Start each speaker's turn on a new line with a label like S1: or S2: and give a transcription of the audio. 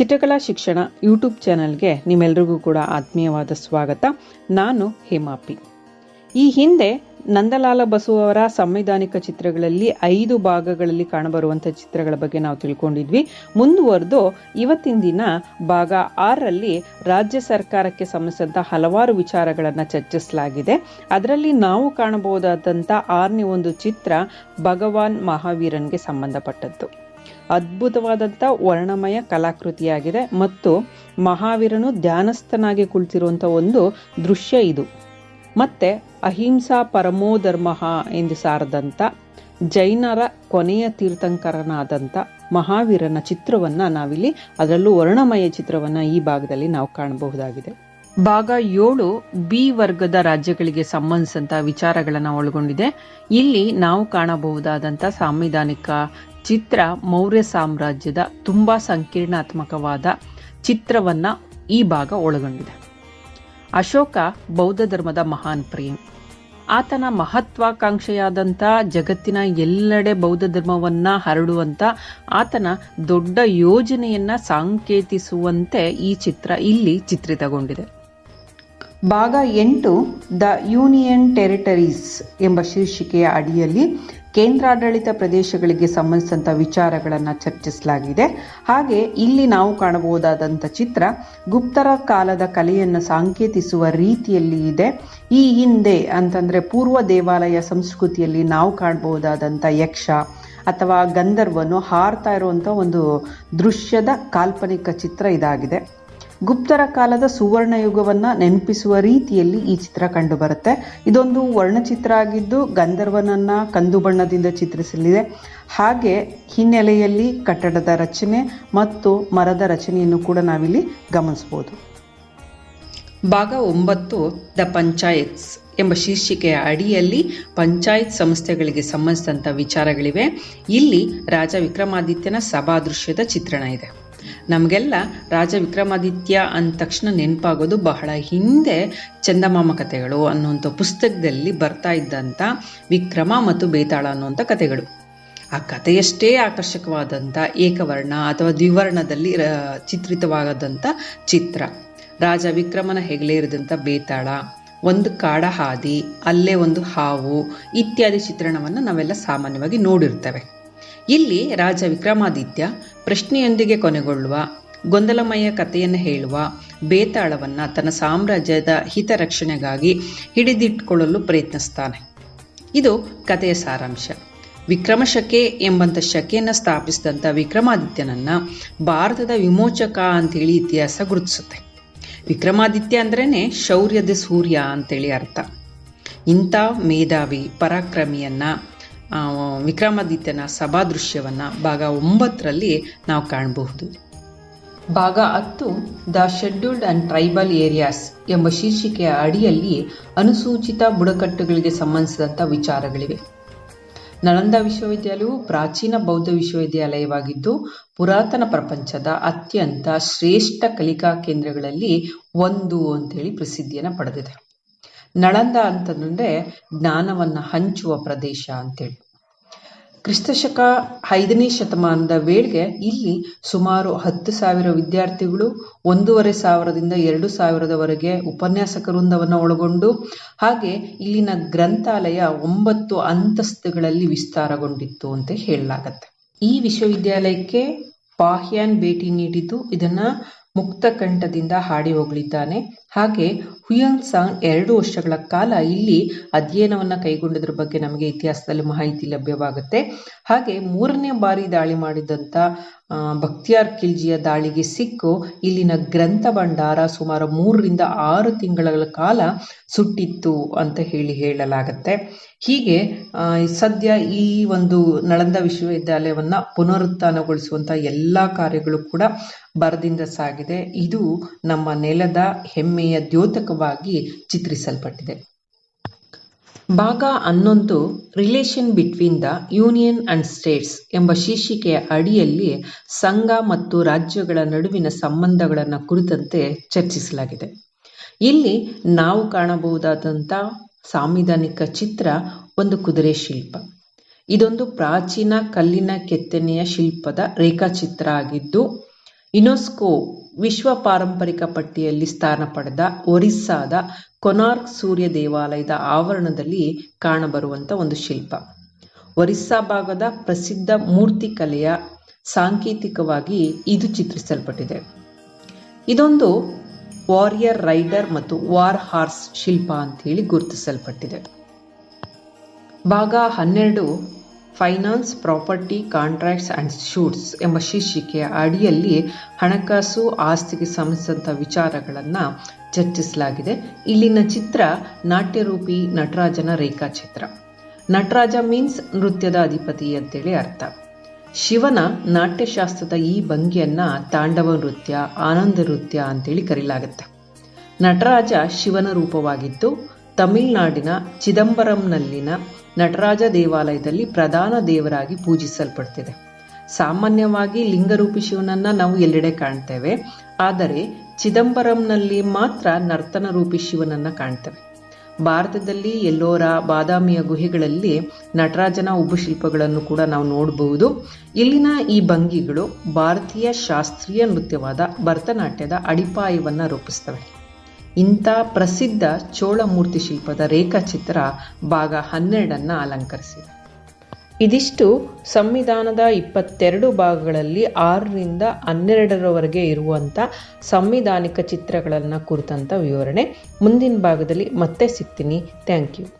S1: ಚಿತ್ರಕಲಾ ಶಿಕ್ಷಣ ಯೂಟ್ಯೂಬ್ ಚಾನಲ್ಗೆ ನಿಮ್ಮೆಲ್ರಿಗೂ ಕೂಡ ಆತ್ಮೀಯವಾದ ಸ್ವಾಗತ. ನಾನು ಹೇಮಾಪಿ. ಈ ಹಿಂದೆ ನಂದಲಾಲ ಬಸು ಅವರ ಸಂವಿಧಾನಿಕ ಚಿತ್ರಗಳಲ್ಲಿ ಐದು ಭಾಗಗಳಲ್ಲಿ ಕಾಣಬರುವಂಥ ಚಿತ್ರಗಳ ಬಗ್ಗೆ ನಾವು ತಿಳ್ಕೊಂಡಿದ್ವಿ. ಮುಂದುವರೆದು ಇವತ್ತಿನ ದಿನ ಭಾಗ ಆರರಲ್ಲಿ ರಾಜ್ಯ ಸರ್ಕಾರಕ್ಕೆ ಸಂಬಂಧಿಸಿದಂಥ ಹಲವಾರು ವಿಚಾರಗಳನ್ನು ಚರ್ಚಿಸಲಾಗಿದೆ. ಅದರಲ್ಲಿ ನಾವು ಕಾಣಬಹುದಾದಂಥ ಆರನೇ ಒಂದು ಚಿತ್ರ ಭಗವಾನ್ ಮಹಾವೀರನ್ಗೆ ಸಂಬಂಧಪಟ್ಟದ್ದು. ಅದ್ಭುತವಾದಂಥ ವರ್ಣಮಯ ಕಲಾಕೃತಿಯಾಗಿದೆ ಮತ್ತು ಮಹಾವೀರನು ಧ್ಯಾನಸ್ಥನಾಗಿ ಕುಳಿತಿರುವಂಥ ಒಂದು ದೃಶ್ಯ ಇದು. ಮತ್ತೆ ಅಹಿಂಸಾ ಪರಮೋ ಧರ್ಮ ಎಂದು ಸಾರದಂಥ ಜೈನರ ಕೊನೆಯ ತೀರ್ಥಂಕರನಾದಂಥ ಮಹಾವೀರನ ಚಿತ್ರವನ್ನ ನಾವಿಲ್ಲಿ ಅದರಲ್ಲೂ ವರ್ಣಮಯ ಚಿತ್ರವನ್ನ ಈ ಭಾಗದಲ್ಲಿ ನಾವು ಕಾಣಬಹುದಾಗಿದೆ. ಭಾಗ ಏಳು ಬಿ ವರ್ಗದ ರಾಜ್ಯಗಳಿಗೆ ಸಂಬಂಧಿಸಿದಂಥ ವಿಚಾರಗಳನ್ನು ಒಳಗೊಂಡಿದೆ. ಇಲ್ಲಿ ನಾವು ಕಾಣಬಹುದಾದಂಥ ಸಾಂವಿಧಾನಿಕ ಚಿತ್ರ ಮೌರ್ಯ ಸಾಮ್ರಾಜ್ಯದ ತುಂಬಾ ಸಂಕೀರ್ಣಾತ್ಮಕವಾದ ಚಿತ್ರವನ್ನ ಈ ಭಾಗ ಒಳಗೊಂಡಿದೆ. ಅಶೋಕ ಬೌದ್ಧ ಧರ್ಮದ ಮಹಾನ್ ಪ್ರೇಮ್ ಆತನ ಮಹತ್ವಾಕಾಂಕ್ಷೆಯಾದಂಥ ಜಗತ್ತಿನ ಎಲ್ಲೆಡೆ ಬೌದ್ಧ ಧರ್ಮವನ್ನ ಹರಡುವಂತ ಆತನ ದೊಡ್ಡ ಯೋಜನೆಯನ್ನ ಸಾಂಕೇತಿಸುವಂತೆ ಈ ಚಿತ್ರ ಇಲ್ಲಿ ಚಿತ್ರಿತಗೊಂಡಿದೆ. ಭಾಗ ಎಂಟು, ದ ಯೂನಿಯನ್ ಟೆರಿಟರೀಸ್ ಎಂಬ ಶೀರ್ಷಿಕೆಯ ಅಡಿಯಲ್ಲಿ ಕೇಂದ್ರಾಡಳಿತ ಪ್ರದೇಶಗಳಿಗೆ ಸಂಬಂಧಿಸಿದಂಥ ವಿಚಾರಗಳನ್ನು ಚರ್ಚಿಸಲಾಗಿದೆ. ಹಾಗೆ ಇಲ್ಲಿ ನಾವು ಕಾಣಬಹುದಾದಂಥ ಚಿತ್ರ ಗುಪ್ತರ ಕಾಲದ ಕಲೆಯನ್ನು ಸಾಂಕೇತಿಸುವ ರೀತಿಯಲ್ಲಿ ಇದೆ. ಈ ಹಿಂದೆ ಅಂತಂದರೆ ಪೂರ್ವ ದೇವಾಲಯ ಸಂಸ್ಕೃತಿಯಲ್ಲಿ ನಾವು ಕಾಣಬಹುದಾದಂಥ ಯಕ್ಷ ಅಥವಾ ಗಂಧರ್ವನು ಹಾರ್ತಾ ಇರುವಂಥ ಒಂದು ದೃಶ್ಯದ ಕಾಲ್ಪನಿಕ ಚಿತ್ರ ಇದಾಗಿದೆ. ಗುಪ್ತರ ಕಾಲದ ಸುವರ್ಣ ಯುಗವನ್ನ ನೆನಪಿಸುವ ರೀತಿಯಲ್ಲಿ ಈ ಚಿತ್ರ ಕಂಡುಬರುತ್ತೆ. ಇದೊಂದು ವರ್ಣಚಿತ್ರ ಆಗಿದ್ದು ಗಂಧರ್ವನನ್ನ ಕಂದು ಬಣ್ಣದಿಂದ ಚಿತ್ರಿಸಲಿದೆ. ಹಾಗೆ ಹಿನ್ನೆಲೆಯಲ್ಲಿ ಕಟ್ಟಡದ ರಚನೆ ಮತ್ತು ಮರದ ರಚನೆಯನ್ನು ಕೂಡ ನಾವಿಲ್ಲಿ ಗಮನಿಸಬಹುದು. ಭಾಗ ಒಂಬತ್ತು, ದ ಪಂಚಾಯತ್ಸ್ ಎಂಬ ಶೀರ್ಷಿಕೆಯ ಅಡಿಯಲ್ಲಿ ಪಂಚಾಯತ್ ಸಂಸ್ಥೆಗಳಿಗೆ ಸಂಬಂಧಿಸಿದಂಥ ವಿಚಾರಗಳಿವೆ. ಇಲ್ಲಿ ರಾಜ ವಿಕ್ರಮಾದಿತ್ಯನ ಸಭಾದೃಶ್ಯದ ಚಿತ್ರಣ ಇದೆ. ನಮಗೆಲ್ಲ ರಾಜ ವಿಕ್ರಮಾದಿತ್ಯ ಅಂದ ತಕ್ಷಣ ನೆನಪಾಗೋದು ಬಹಳ ಹಿಂದೆ ಚಂದಮಾಮ ಕಥೆಗಳು ಅನ್ನುವಂಥ ಪುಸ್ತಕದಲ್ಲಿ ಬರ್ತಾ ಇದ್ದಂಥ ವಿಕ್ರಮ ಮತ್ತು ಬೇತಾಳ ಅನ್ನುವಂಥ ಕಥೆಗಳು ಆ ಕಥೆಯಷ್ಟೇ ಆಕರ್ಷಕವಾದಂಥ ಏಕವರ್ಣ ಅಥವಾ ದ್ವಿವರ್ಣದಲ್ಲಿ ಚಿತ್ರಿತವಾದಂಥ ಚಿತ್ರ. ರಾಜ ವಿಕ್ರಮನ ಹೆಗಲೇರಿದಂಥ ಬೇತಾಳ, ಒಂದು ಕಾಡ ಹಾದಿ, ಅಲ್ಲೇ ಒಂದು ಹಾವು ಇತ್ಯಾದಿ ಚಿತ್ರಣವನ್ನು ನಾವೆಲ್ಲ ಸಾಮಾನ್ಯವಾಗಿ ನೋಡಿರ್ತೇವೆ. ಇಲ್ಲಿ ರಾಜ ವಿಕ್ರಮಾದಿತ್ಯ ಪ್ರಶ್ನೆಯೊಂದಿಗೆ ಕೊನೆಗೊಳ್ಳುವ, ಗೊಂದಲಮಯ ಕಥೆಯನ್ನು ಹೇಳುವ, ಬೇತಾಳವನ್ನು ತನ್ನ ಸಾಮ್ರಾಜ್ಯದ ಹಿತರಕ್ಷಣೆಗಾಗಿ ಹಿಡಿದಿಟ್ಟುಕೊಳ್ಳಲು ಪ್ರಯತ್ನಿಸ್ತಾನೆ. ಇದು ಕಥೆಯ ಸಾರಾಂಶ. ವಿಕ್ರಮಶಕೆ ಎಂಬಂಥ ಶಕೆಯನ್ನು ಸ್ಥಾಪಿಸಿದಂಥ ವಿಕ್ರಮಾದಿತ್ಯನನ್ನು ಭಾರತದ ವಿಮೋಚಕ ಅಂತೇಳಿ ಇತಿಹಾಸ ಗುರುತಿಸುತ್ತೆ. ವಿಕ್ರಮಾದಿತ್ಯ ಅಂದ್ರೇನೆ ಶೌರ್ಯದ ಸೂರ್ಯ ಅಂತೇಳಿ ಅರ್ಥ. ಇಂಥ ಮೇಧಾವಿ, ಪರಾಕ್ರಮಿಯನ್ನ ವಿಕ್ರಮಾದಿತ್ಯನ ಸಭಾದೃಶ್ಯವನ್ನು ಭಾಗ ಒಂಬತ್ತರಲ್ಲಿ ನಾವು ಕಾಣಬಹುದು. ಭಾಗ ಹತ್ತು, the scheduled and tribal areas ಎಂಬ ಶೀರ್ಷಿಕೆಯ ಅಡಿಯಲ್ಲಿ ಅನುಸೂಚಿತ ಬುಡಕಟ್ಟುಗಳಿಗೆ ಸಂಬಂಧಿಸಿದಂಥ ವಿಚಾರಗಳಿವೆ. ನಳಂದ ವಿಶ್ವವಿದ್ಯಾಲಯವು ಪ್ರಾಚೀನ ಬೌದ್ಧ ವಿಶ್ವವಿದ್ಯಾಲಯವಾಗಿದ್ದು, ಪುರಾತನ ಪ್ರಪಂಚದ ಅತ್ಯಂತ ಶ್ರೇಷ್ಠ ಕಲಿಕಾ ಕೇಂದ್ರಗಳಲ್ಲಿ ಒಂದು ಅಂತೇಳಿ ಪ್ರಸಿದ್ಧಿಯನ್ನು ಪಡೆದಿದೆ. ನಳಂದ ಅಂತಂದ್ರೆ ಜ್ಞಾನವನ್ನ ಹಂಚುವ ಪ್ರದೇಶ ಅಂತೇಳಿ. ಕ್ರಿಸ್ತಶಕ ಐದನೇ ಶತಮಾನದ ವೇಳೆಗೆ ಇಲ್ಲಿ ಸುಮಾರು ಹತ್ತು ಸಾವಿರ ವಿದ್ಯಾರ್ಥಿಗಳು, ಒಂದೂವರೆ ಸಾವಿರದಿಂದ ಎರಡು ಸಾವಿರದವರೆಗೆ ಉಪನ್ಯಾಸಕ ವೃಂದವನ್ನು ಒಳಗೊಂಡು, ಹಾಗೆ ಇಲ್ಲಿನ ಗ್ರಂಥಾಲಯ ಒಂಬತ್ತು ಅಂತಸ್ತುಗಳಲ್ಲಿ ವಿಸ್ತಾರಗೊಂಡಿತ್ತು ಅಂತ ಹೇಳಲಾಗತ್ತೆ. ಈ ವಿಶ್ವವಿದ್ಯಾಲಯಕ್ಕೆ ಪಾಹ್ಯಾನ್ ಭೇಟಿ ನೀಡಿದ್ದು ಇದನ್ನ ಮುಕ್ತ ಕಂಠದಿಂದ ಹಾಡಿ ಹೋಗಲಿದ್ದಾನೆ. ಹಾಗೆ ಹುಯಂಗ್ ಸಾಂಗ್ ಎರಡು ವರ್ಷಗಳ ಕಾಲ ಇಲ್ಲಿ ಅಧ್ಯಯನವನ್ನ ಕೈಗೊಂಡದ್ರ ಬಗ್ಗೆ ನಮಗೆ ಇತಿಹಾಸದಲ್ಲಿ ಮಾಹಿತಿ ಲಭ್ಯವಾಗುತ್ತೆ. ಹಾಗೆ ಮೂರನೇ ಬಾರಿ ದಾಳಿ ಮಾಡಿದಂಥ ಭಕ್ತಿಯಾರ್ ಖಿಲ್ಜಿಯ ದಾಳಿಗೆ ಸಿಕ್ಕು. ಇಲ್ಲಿನ ಗ್ರಂಥ ಭಂಡಾರ ಸುಮಾರು ಮೂರರಿಂದ ಆರು ತಿಂಗಳ ಕಾಲ ಸುಟ್ಟಿತ್ತು ಅಂತ ಹೇಳಿ ಹೇಳಲಾಗತ್ತೆ. ಹೀಗೆ ಸದ್ಯ ಈ ಒಂದು ನಳಂದ ವಿಶ್ವವಿದ್ಯಾಲಯವನ್ನು ಪುನರುತ್ಥಾನಗೊಳಿಸುವಂಥ ಎಲ್ಲ ಕಾರ್ಯಗಳು ಕೂಡ ಬರದಿಂದ ಸಾಗಿದೆ. ಇದು ನಮ್ಮ ನೆಲದ ಹೆಮ್ಮೆಯ ದ್ಯೋತಕವಾಗಿ ಚಿತ್ರಿಸಲ್ಪಟ್ಟಿದೆ. ಭಾಗ ಹನ್ನೊಂದು relation between the union and states ಎಂಬ ಶೀರ್ಷಿಕೆಯ ಅಡಿಯಲ್ಲಿ ಸಂಘ ಮತ್ತು ರಾಜ್ಯಗಳ ನಡುವಿನ ಸಂಬಂಧಗಳನ್ನು ಕುರಿತಂತೆ ಚರ್ಚಿಸಲಾಗಿದೆ. ಇಲ್ಲಿ ನಾವು ಕಾಣಬಹುದಾದಂಥ ಸಾಂವಿಧಾನಿಕ ಚಿತ್ರ ಒಂದು ಕುದುರೆ ಶಿಲ್ಪ. ಇದೊಂದು ಪ್ರಾಚೀನ ಕಲ್ಲಿನ ಕೆತ್ತನೆಯ ಶಿಲ್ಪದ ರೇಖಾಚಿತ್ರ ಆಗಿದ್ದು, ಯುನೆಸ್ಕೋ ವಿಶ್ವ ಪಾರಂಪರಿಕ ಪಟ್ಟಿಯಲ್ಲಿ ಸ್ಥಾನ ಪಡೆದ ಒರಿಸ್ಸಾದ ಕೊನಾರ್ಕ್ ಸೂರ್ಯ ದೇವಾಲಯದ ಆವರಣದಲ್ಲಿ ಕಾಣಬರುವಂಥ ಒಂದು ಶಿಲ್ಪ. ಒರಿಸ್ಸಾ ಭಾಗದ ಪ್ರಸಿದ್ಧ ಮೂರ್ತಿ ಕಲೆಯ ಸಾಂಕೇತಿಕವಾಗಿ ಇದು ಚಿತ್ರಿಸಲ್ಪಟ್ಟಿದೆ. ಇದೊಂದು ವಾರಿಯರ್ ರೈಡರ್ ಮತ್ತು ವಾರ್ ಹಾರ್ಸ್ ಶಿಲ್ಪ ಅಂತ ಹೇಳಿ ಗುರುತಿಸಲ್ಪಟ್ಟಿದೆ. ಭಾಗ ಹನ್ನೆರಡು finance, property, contracts and suits ಎಂಬ ಶೀರ್ಷಿಕೆಯ ಅಡಿಯಲ್ಲಿ ಹಣಕಾಸು, ಆಸ್ತಿಗೆ ಸಂಬಂಧಿಸಿದಂಥ ವಿಚಾರಗಳನ್ನು ಚರ್ಚಿಸಲಾಗಿದೆ. ಇಲ್ಲಿನ ಚಿತ್ರ ನಾಟ್ಯರೂಪಿ ನಟರಾಜನ ರೇಖಾಚಿತ್ರ. ನಟರಾಜ ಮೀನ್ಸ್ ನೃತ್ಯದ ಅಧಿಪತಿ ಅಂತೇಳಿ ಅರ್ಥ. ಶಿವನ ನಾಟ್ಯಶಾಸ್ತ್ರದ ಈ ಭಂಗಿಯನ್ನ ತಾಂಡವ ನೃತ್ಯ, ಆನಂದ ನೃತ್ಯ ಅಂತೇಳಿ ಕರೀಲಾಗುತ್ತೆ. ನಟರಾಜ ಶಿವನ ರೂಪವಾಗಿದ್ದು ತಮಿಳುನಾಡಿನ ಚಿದಂಬರಂನಲ್ಲಿನ ನಟರಾಜ ದೇವಾಲಯದಲ್ಲಿ ಪ್ರಧಾನ ದೇವರಾಗಿ ಪೂಜಿಸಲ್ಪಡ್ತಿದೆ. ಸಾಮಾನ್ಯವಾಗಿ ಲಿಂಗರೂಪಿ ಶಿವನನ್ನ ನಾವು ಎಲ್ಲೆಡೆ ಕಾಣ್ತೇವೆ. ಆದರೆ ಚಿದಂಬರಂನಲ್ಲಿ ಮಾತ್ರ ನರ್ತನ ರೂಪಿ ಶಿವನನ್ನ ಕಾಣ್ತೇವೆ. ಭಾರತದಲ್ಲಿ ಎಲ್ಲೋರ, ಬಾದಾಮಿಯ ಗುಹೆಗಳಲ್ಲಿ ನಟರಾಜನ ಉಬ್ಬುಶಿಲ್ಪಗಳನ್ನು ಕೂಡ ನಾವು ನೋಡಬಹುದು ಇಲ್ಲಿನ ಈ ಭಂಗಿಗಳು ಭಾರತೀಯ ಶಾಸ್ತ್ರೀಯ ನೃತ್ಯವಾದ ಭರತನಾಟ್ಯದ ಅಡಿಪಾಯವನ್ನು ರೂಪಿಸ್ತವೆ. ಇಂಥ ಪ್ರಸಿದ್ಧ ಚೋಳ ಮೂರ್ತಿ ಶಿಲ್ಪದ ರೇಖಾಚಿತ್ರ ಭಾಗ ಹನ್ನೆರಡನ್ನು ಅಲಂಕರಿಸಿದೆ. ಇದಿಷ್ಟು ಸಂವಿಧಾನದ ಇಪ್ಪತ್ತೆರಡು ಭಾಗಗಳಲ್ಲಿ ಆರರಿಂದ ಹನ್ನೆರಡರವರೆಗೆ ಇರುವಂಥ ಸಂವಿಧಾನಿಕ ಚಿತ್ರಗಳನ್ನು ಕುರಿತಂಥ ವಿವರಣೆ. ಮುಂದಿನ ಭಾಗದಲ್ಲಿ ಮತ್ತೆ ಸಿಗ್ತೀನಿ. Thank you.